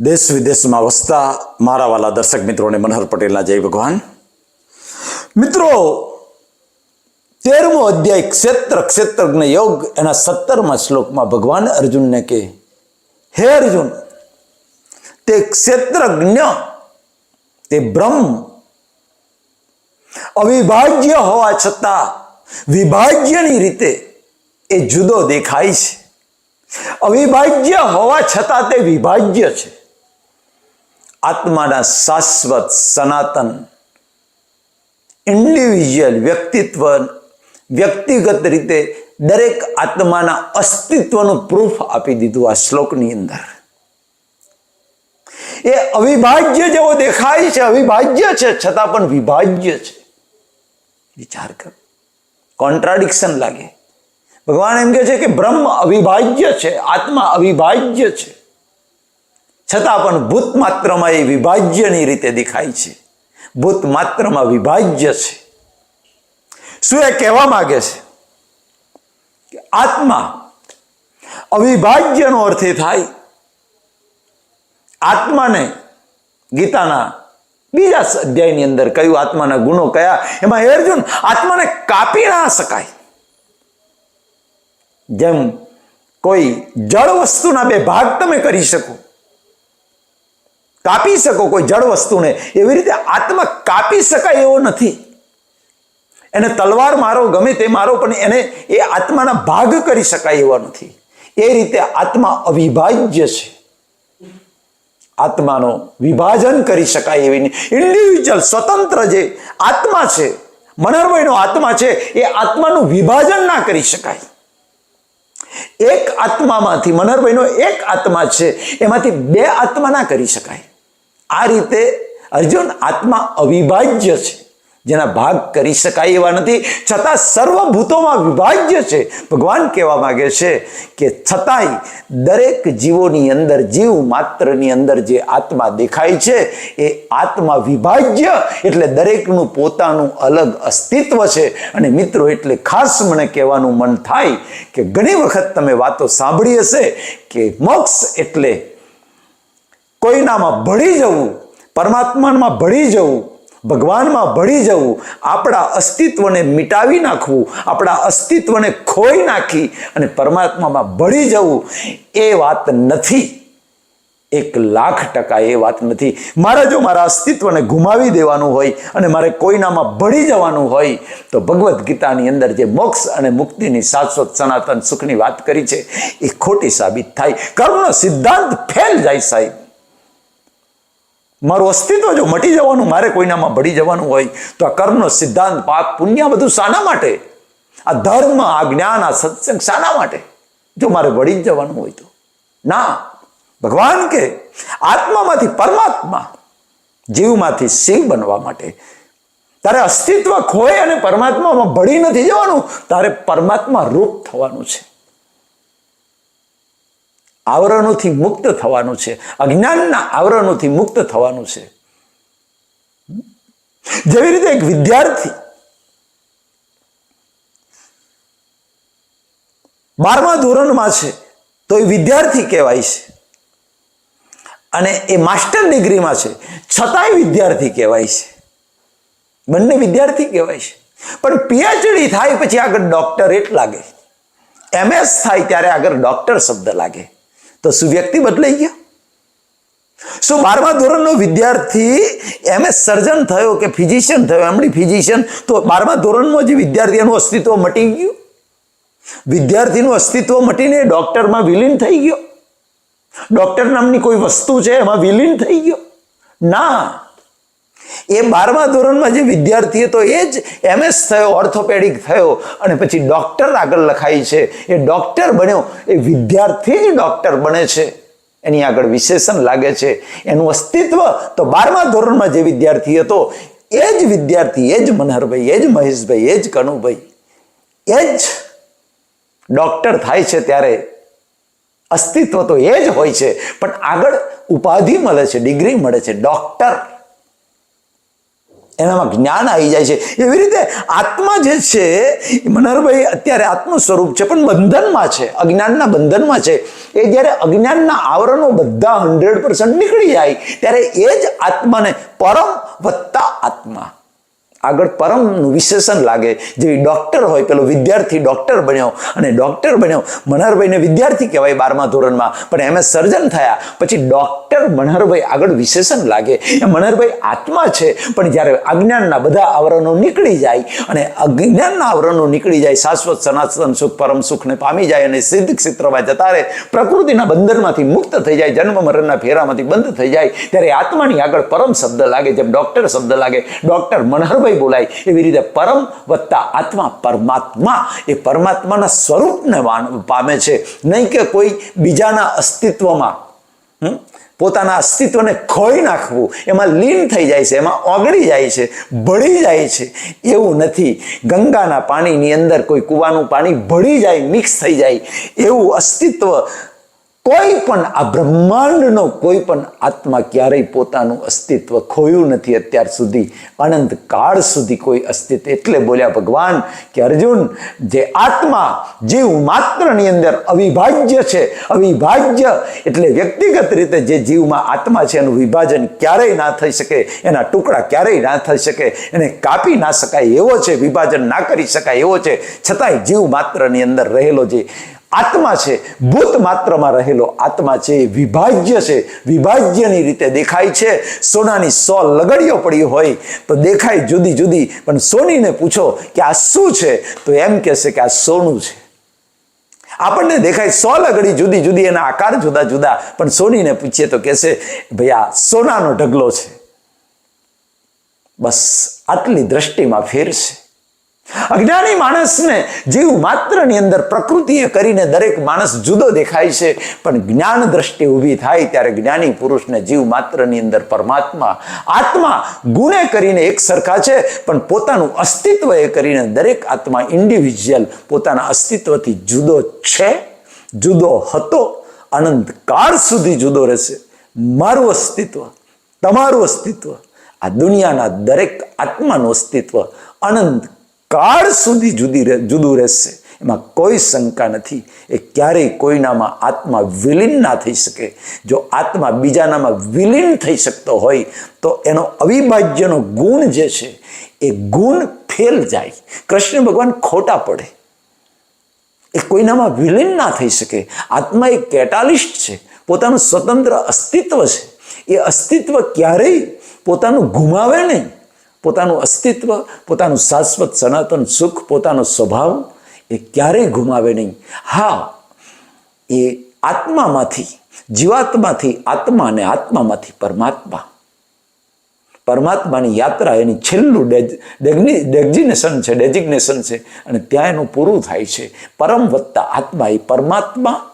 દેશ વિદેશમાં વસતા મારા વાલા દર્શક મિત્રોને મનહર પટેલના જય ભગવાન. મિત્રો, તેરમો અધ્યાય ક્ષેત્ર ક્ષેત્રજ્ઞ યોગ, એના સત્તરમા શ્લોકમાં ભગવાન અર્જુનને કહે, હે અર્જુન, તે ક્ષેત્રજ્ઞ તે બ્રહ્મ, અવિભાજ્ય હોવા છતાં વિભાજ્યની રીતે એ જુદો દેખાય છે. અવિભાજ્ય હોવા છતાં તે વિભાજ્ય છે. આત્માના શાશ્વત સનાતન ઇન્ડિવિજ્યુઅલ વ્યક્તિત્વ, વ્યક્તિગત રીતે દરેક આત્માના અસ્તિત્વનું પ્રૂફ આપી દીધું આ શ્લોકની અંદર. એ અવિભાજ્ય જેવો દેખાય છે, અવિભાજ્ય છે, છતાં પણ વિભાજ્ય છે. વિચાર કર. કોન્ટ્રાડિક્શન લાગે. ભગવાન એમ કે છે કે બ્રહ્મ અવિભાજ્ય છે, આત્મા અવિભાજ્ય છે. છતાં પણ ભૂત માત્રમાં એ વિભાજ્યની રીતે દેખાય છે. ભૂત માત્રમાં વિભાજ્ય છે. શું એ કહેવા માગે છે? કે આત્મા અવિભાજ્યનો અર્થ એ થાય, આત્માને ગીતાના બીજા અધ્યાયની અંદર કયું આત્માના ગુણો કયા? એમાં હે અર્જુન, આત્માને કાપી ના શકાય. જેમ કોઈ જળ વસ્તુના બે ભાગ તમે કરી શકો કાપી શકો કોઈ જળ વસ્તુને. એવી રીતે આત્મા કાપી શકાય એવો નથી. એને તલવાર મારો ગમે તે મારો, પણ એને એ આત્માના ભાગ કરી શકાય એવો નથી. એ રીતે આત્મા અવિભાજ્ય છે. આત્માનો વિભાજન કરી શકાય એવી ઇન્ડિવિજ્યુઅલ સ્વતંત્ર જે આત્મા છે મનરભાઈનો આત્મા છે, એ આત્માનું વિભાજન ના કરી શકાય. એક આત્મામાંથી મનરભાઈનો એક આત્મા છે, એમાંથી બે આત્મા ના કરી શકાય. આ રીતે અર્જુન આત્મા અવિભાજ્ય છે. જેના ભાગ કરી શકાય એવા નથી. છતાં સર્વભૂતોમાં વિભાજ્ય છે. ભગવાન કહેવા માંગે છે કે છતાંય દરેક જીવોની અંદર, જીવ માત્રની અંદર જે આત્મા દેખાય છે, એ આત્મા વિભાજ્ય એટલે દરેકનું પોતાનું અલગ અસ્તિત્વ છે. અને મિત્રો, એટલે ખાસ મને કહેવાનું મન થાય કે ઘણી વખત તમે વાતો સાંભળી હશે કે મોક્ષ એટલે કોઈનામાં ભળી જવું, પરમાત્મામાં ભળી જવું, ભગવાનમાં ભળી જવું, આપણા અસ્તિત્વને મિટાવી નાખવું, આપણા અસ્તિત્વને ખોઈ નાખી અને પરમાત્મામાં ભળી જવું, એ વાત નથી. એક લાખ ટકા એ વાત નથી. મારે જો મારા અસ્તિત્વને ગુમાવી દેવાનું હોય અને મારે કોઈનામાં ભળી જવાનું હોય, તો ભગવદ્ ગીતાની અંદર જે મોક્ષ અને મુક્તિની શાશ્વત સનાતન સુખની વાત કરી છે, એ ખોટી સાબિત થાય. કર્મનો સિદ્ધાંત ફેલ જાય સાહેબ. મારું અસ્તિત્વ જો મટી જવાનું, મારે કોઈનામાં ભળી જવાનું હોય, તો આ કર્મનો સિદ્ધાંત, પાપ, પુણ્ય બધું શાના માટે? આ ધર્મ, આ જ્ઞાન, આ સત્સંગ શાના માટે? જો મારે વળી જ જવાનું હોય તો. ના, ભગવાન કે આત્મામાંથી પરમાત્મા જીવમાંથી શિવ બનવા માટે. તારે અસ્તિત્વ ખોય અને પરમાત્મામાં ભળી નથી જવાનું, તારે પરમાત્મા રૂપ થવાનું છે. આવરણોથી મુક્ત થવાનું છે. અજ્ઞાનના આવરણોથી મુક્ત થવાનું છે. જેવી રીતે એક વિદ્યાર્થી બારમા ધોરણમાં છે, તો એ વિદ્યાર્થી કહેવાય છે. અને એ માસ્ટર ડિગ્રીમાં છે, છતાંય વિદ્યાર્થી કહેવાય છે. બંને વિદ્યાર્થી કહેવાય છે. પણ પીએચડી થાય પછી આગળ ડોક્ટરેટ લાગે. એમએસ થાય ત્યારે આગળ ડોક્ટર શબ્દ લાગે. તો શું વ્યક્તિ બદલાઈ ગયો. શું બારમા ધોરણનો વિદ્યાર્થી એમએસ સર્જન થયો કે ફિઝિશિયન થયો એમડી ફિઝિશિયન. તો બારમા ધોરણમાં જે વિદ્યાર્થીનું અસ્તિત્વ મટી ગયું. વિદ્યાર્થીનું અસ્તિત્વ મટીને ડોક્ટરમાં વિલીન થઈ ગયો. ડોક્ટર નામની કોઈ વસ્તુ છે, એમાં વિલીન થઈ ગયો. ના એ બારમા ધોરણમાં જે વિદ્યાર્થી હતો, એ જ એમએસ થયો ઓર્થોપેડિક થયો. અને પછી ડૉક્ટર આગળ લખાય છે. એ ડૉક્ટર બન્યો. એ વિદ્યાર્થી જ ડૉક્ટર બને છે. એની આગળ વિશેષણ લાગે છે. એનું અસ્તિત્વ તો બારમા ધોરણમાં જે વિદ્યાર્થી હતો, એ જ વિદ્યાર્થી, એ જ મનહરભાઈ, એ જ મહેશભાઈ, એ જ કનુભાઈ, એ જ ડોક્ટર થાય છે ત્યારે. અસ્તિત્વ તો એ જ હોય છે. પણ આગળ ઉપાધિ મળે છે ડિગ્રી મળે છે. ડોક્ટર એનામાં જ્ઞાન આવી જાય છે. એવી રીતે આત્મા જે છે મનહરભાઈ અત્યારે આત્મ સ્વરૂપ છે, પણ બંધનમાં છે, અજ્ઞાનના બંધનમાં છે. એ જ્યારે અજ્ઞાનના આવરણો બધા હંડ્રેડ નીકળી જાય, ત્યારે એ જ આત્માને પરમ વત્તા આત્મા. આગળ પરમનું વિશેષણ લાગે. જેવી ડૉક્ટર હોય, પેલો વિદ્યાર્થી ડૉક્ટર બન્યો અને ડૉક્ટર બન્યો. મનહરભાઈને વિદ્યાર્થી કહેવાય બારમા ધોરણમાં. પણ એમ સર્જન થયા. પછી ડૉક્ટર મનહરભાઈ આગળ વિશેષણ લાગે. એ મનહરભાઈ આત્મા છે. પણ જ્યારે અજ્ઞાનના બધા આવરણો નીકળી જાય અને અજ્ઞાનના આવરણો નીકળી જાય, શાશ્વત સનાતન સુખ, પરમ સુખને પામી જાય અને સિદ્ધ ક્ષેત્રમાં જતા રહે, પ્રકૃતિના બંધનમાંથી મુક્ત થઈ જાય, જન્મ મરણના ફેરામાંથી બંધ થઈ જાય, ત્યારે આત્માની આગળ પરમ શબ્દ લાગે, જેમ ડૉક્ટર શબ્દ લાગે. ડૉક્ટર મનહરભાઈ બોલાય. એવી રીતે પરમ વત્તા આત્મા, પરમાત્મા એ પરમાત્માના સ્વરૂપને પામે છે. નહીં કે કોઈ બીજાના અસ્તિત્વમાં. પોતાના અસ્તિત્વને ખોઈ નાખવું. એમાં લીન થઈ જાય છે, એમાં ઓગળી જાય છે, ભળી જાય છે. એવું નથી. ગંગાના પાણીની અંદર કોઈ કૂવાનું પાણી ભળી જાય, મિક્સ થઈ જાય. એવું અસ્તિત્વ કોઈ પણ આ બ્રહ્માંડનો કોઈ પણ આત્મા ક્યારેય પોતાનું અસ્તિત્વ ખોયું નથી અત્યાર સુધી. અનંત કાળ સુધી કોઈ અસ્તિત્વ. એટલે બોલ્યા ભગવાન કે અર્જુન, જે આત્મા જીવ માત્રની અંદર અવિભાજ્ય છે, અવિભાજ્ય એટલે વ્યક્તિગત રીતે જે જીવમાં આત્મા છે એનું વિભાજન ક્યારેય ના થઈ શકે, એના ટુકડા ક્યારેય ના થઈ શકે, એને કાપી ના શકાય એવો છે, વિભાજન ના કરી શકાય એવો છે. છતાંય જીવ માત્રની અંદર રહેલો જે આત્મા છે. ભૂત માત્રમાં રહેલો આત્મા છે એ વિભાજ્ય છે. વિભાજ્યની રીતે દેખાય છે. સોનાની સો લગડીઓ પડી હોય તો દેખાય જુદી જુદી. પણ સોનીને પૂછો કે આ શું છે? તો એમ કહેશે કે આ સોનું છે. આપણને દેખાય સો લગડી જુદી જુદી, એના આકાર જુદા જુદા. પણ સોનીને પૂછીએ તો કહેશે, ભાઈ આ સોનાનો ઢગલો છે. બસ આટલી દ્રષ્ટિમાં ફેર છે. અજ્ઞાની માણસને જીવ માત્રની અંદર પ્રકૃતિએ કરીને દરેક માણસ જુદો દેખાય છે, પણ જ્ઞાન દ્રષ્ટિ ઊભી થાય ત્યારે જ્ઞાની પુરુષને જીવ માત્રની અંદર પરમાત્મા, આત્મા ગુણે કરીને એક સરખા છે, પણ પોતાનું અસ્તિત્વ એ કરીને દરેક આત્મા ઇન્ડિવિજ્યુઅલ પોતાના અસ્તિત્વથી જુદો છે, જુદો હતો, અનંત કાળ સુધી જુદો રહેશે. મારું અસ્તિત્વ, તમારું અસ્તિત્વ, આ દુનિયાના દરેક આત્માનું અસ્તિત્વ અનંત કાળ સુધી જુદી જુદું રહેશે. એમાં કોઈ શંકા નથી. એ ક્યારેય કોઈનામાં આત્મા વિલીન ના થઈ શકે. જો આત્મા બીજાનામાં વિલીન થઈ શકતો હોય, તો એનો અવિભાજ્યનો ગુણ જે છે, એ ગુણ ફેલ જાય. કૃષ્ણ ભગવાન ખોટા પડે. એ કોઈનામાં વિલીન ના થઈ શકે. આત્મા એ કેટાલિસ્ટ છે. પોતાનું સ્વતંત્ર અસ્તિત્વ છે. એ અસ્તિત્વ ક્યારેય પોતાનું ગુમાવે નહીં. પોતાનું અસ્તિત્વ, પોતાનું શાશ્વત સનાતન સુખ, પોતાનો સ્વભાવ એ ક્યારેય ગુમાવે નહીં. હા, એ આત્મામાંથી, જીવાત્માથી આત્મા અને આત્મામાંથી પરમાત્મા. પરમાત્માની યાત્રા એની છેલ્લું ડેઝિગ્નેશન છે ડેઝિગ્નેશન છે, અને ત્યાં એનું પૂરું થાય છે. પરમ વત્તા આત્મા એ પરમાત્મા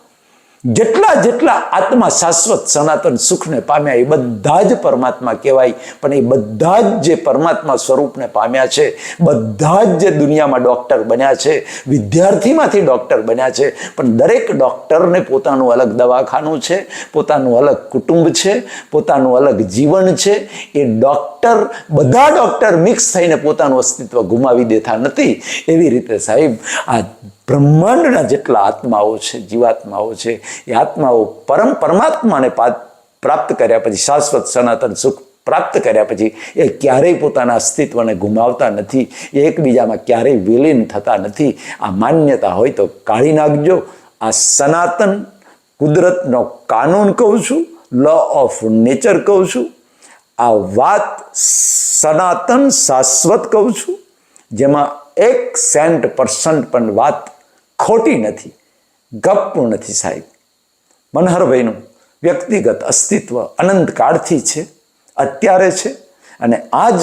જેટલા જેટલા આત્મા શાશ્વત, સનાતન સુખને પામ્યા, એ બધા જ પરમાત્મા કહેવાય. પણ એ બધા જ જે પરમાત્મા સ્વરૂપને પામ્યા છે, બધા જ જે દુનિયામાં ડૉક્ટર બન્યા છે, વિદ્યાર્થીમાંથી ડૉક્ટર બન્યા છે, પણ દરેક ડૉક્ટરને પોતાનું અલગ દવાખાનું છે, પોતાનું અલગ કુટુંબ છે, પોતાનું અલગ જીવન છે, એ ડૉક્ટર બધા ડૉક્ટર મિક્સ થઈને પોતાનું અસ્તિત્વ ગુમાવી દેતા નથી. એવી રીતે સાહેબ, આ બ્રહ્માંડના જેટલા આત્માઓ છે, જીવાત્માઓ છે, એ આત્માઓ પરમ પરમાત્માને પ્રાપ્ત કર્યા પછી, શાશ્વત, સનાતન સુખ પ્રાપ્ત કર્યા પછી, એ ક્યારેય પોતાના અસ્તિત્વને ગુમાવતા નથી. એ એકબીજામાં ક્યારેય વિલીન થતા નથી. આ માન્યતા હોય તો કાઢી નાખજો. આ સનાતન કુદરતનો કાનૂન કહું છું લો ઓફ નેચર કહું છું. આ વાત સનાતન શાશ્વત કહું છું, જેમાં એક સેન્ટ પર્સન્ટ પણ વાત ખોટી નથી, ગપ્પું નથી સાહેબ. મનહરભાઈનું વ્યક્તિગત અસ્તિત્વ અનંત કાળથી છે, અત્યારે છે, અને આ જ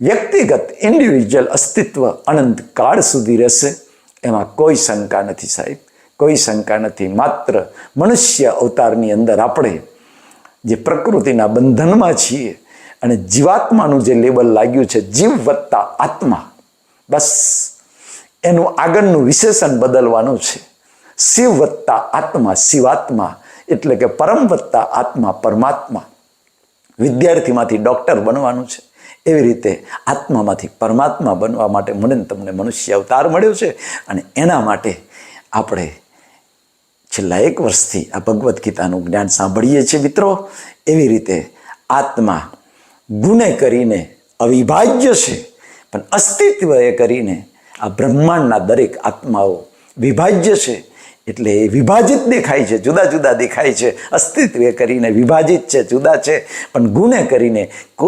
વ્યક્તિગત ઇન્ડિવિજ્યુઅલ અસ્તિત્વ અનંત કાળ સુધી રહેશે, એમાં કોઈ શંકા નથી સાહેબ. કોઈ શંકા નથી. માત્ર મનુષ્ય અવતારની અંદર આપણે જે પ્રકૃતિના બંધનમાં છીએ અને જીવાત્માનું જે લેબલ લાગ્યું છે, જીવ વત્તા આત્મા, બસ એનું આગળનું વિશેષણ બદલવાનું છે. શિવ વત્તા આત્મા, શિવાત્મા એટલે કે પરમ વત્તા આત્મા, પરમાત્મા. વિદ્યાર્થીમાંથી ડૉક્ટર બનવાનું છે. એવી રીતે આત્મામાંથી પરમાત્મા બનવા માટે મને તમને મનુષ્ય અવતાર મળ્યો છે અને એના માટે આપણે છેલ્લા એક વર્ષથી આ ભગવદ્ ગીતાનું જ્ઞાન સાંભળીએ છીએ મિત્રો. એવી રીતે આત્મા ગુને કરીને અવિભાજ્ય છે, પણ અસ્તિત્વ એ કરીને આ બ્રહ્માંડના દરેક આત્માઓ વિભાજ્ય છે. એટલે એ વિભાજિત દેખાય છે, જુદા જુદા દેખાય છે. અસ્તિત્વ કરીને વિભાજિત છે, જુદા છે, પણ ગુને કરીને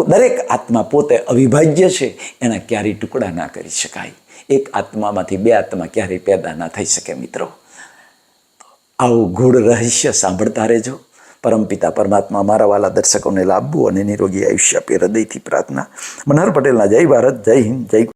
દરેક આત્મા પોતે અવિભાજ્ય છે, એના ક્યારેય ટુકડા ના કરી શકાય. એક આત્મામાંથી બે આત્મા ક્યારેય પેદા ના થઈ શકે મિત્રો. આવું ગૂઢ રહસ્ય સાંભળતા રહેજો. પરમપિતા પરમાત્મા મારા વાલા દર્શકોને લાભવું અને નિરોગી આયુષ્ય આપે હૃદયથી પ્રાર્થના. મનહર પટેલના જય ભારત, જય હિન્દ, જય